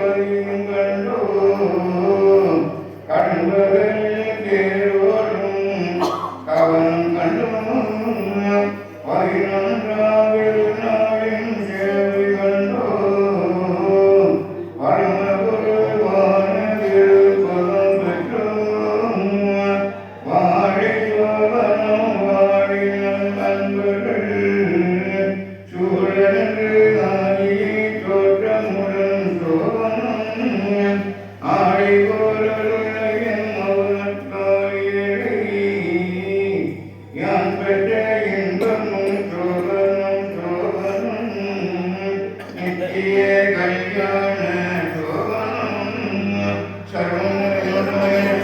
கண்டோம் கண்டவர்கள் பேரோடும் கவனம் Shalom.